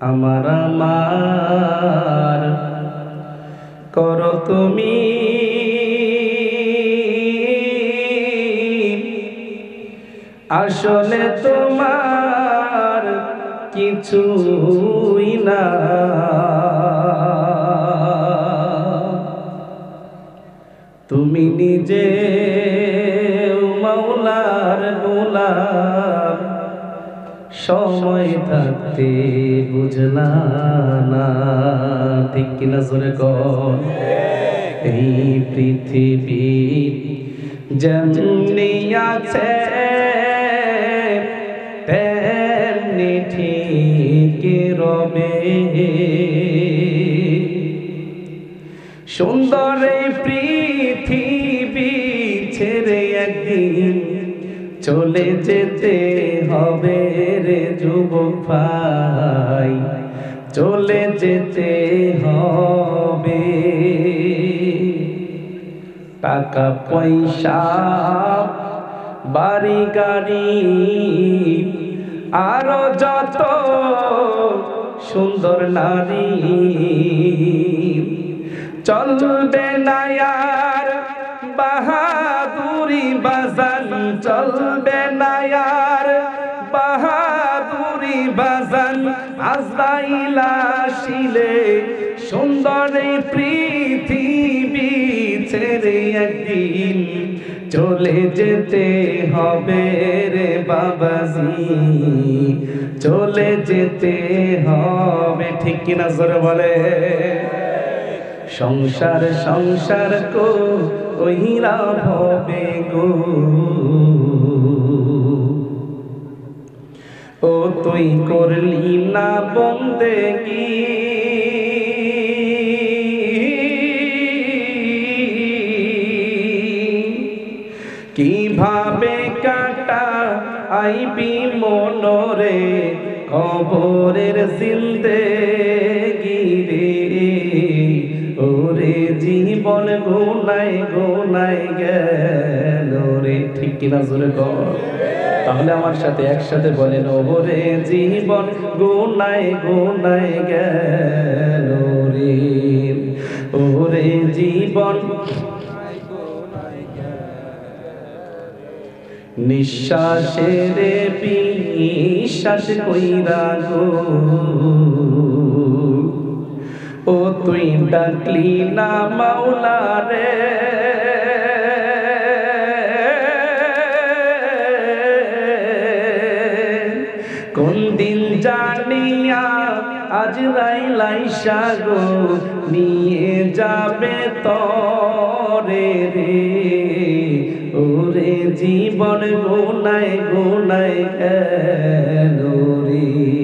আমার আমার। করো তুমি। আসলে তোমার কিছুই না। তুমি নিজে মাওলার গোলাম। সময় থাকতে বুঝলা না। ঠিক কিনা জোরে কর পৃথিবী আছে, তেমনি ঠিক রবে। সুন্দর পৃথিবী ছেড়ে একদিন চলে যেতে হবে রে যুবক ভাই। চলে যেতে হবে। টাকা, পয়সা, বাড়ি, গাড়ি, আরও যত সুন্দর নারী। চলবে না আর বাহাদুরি বাজান চলবে না আর। বাহাদুরি বাজান আজরাইলা শিলে সুন্দর এই পৃথিবী ছেড়ে একদিন চলে যেতে হবে রে বাবাজি। চলে যেতে হবে, ঠিক কিনা জোরে বলে? সংসার সংসার কো ওহিরা হবে গো। ও তুই করলি না বন্দেগি কীভাবে কাটা আইবি মনরে? কবরের জিন্দে গিরে জীবন গোনায় গোনায় গেল রে। ঠিক কিনা জোরে কর তাহলে আমার সাথে একসাথে বলেন, ওরে জীবন গোনায় গোনায় গেল রে। ওরে জীবন নিঃশ্বাসের বিশ্বাস কইরা গো। তুই ডাকলি না মাওলা রে। কোন দিন জানিয়া আজ রাইলাইসা গো নিয়ে যাবে তরে রে। ওরে জীবন গোনায় গোনায় গেল রে?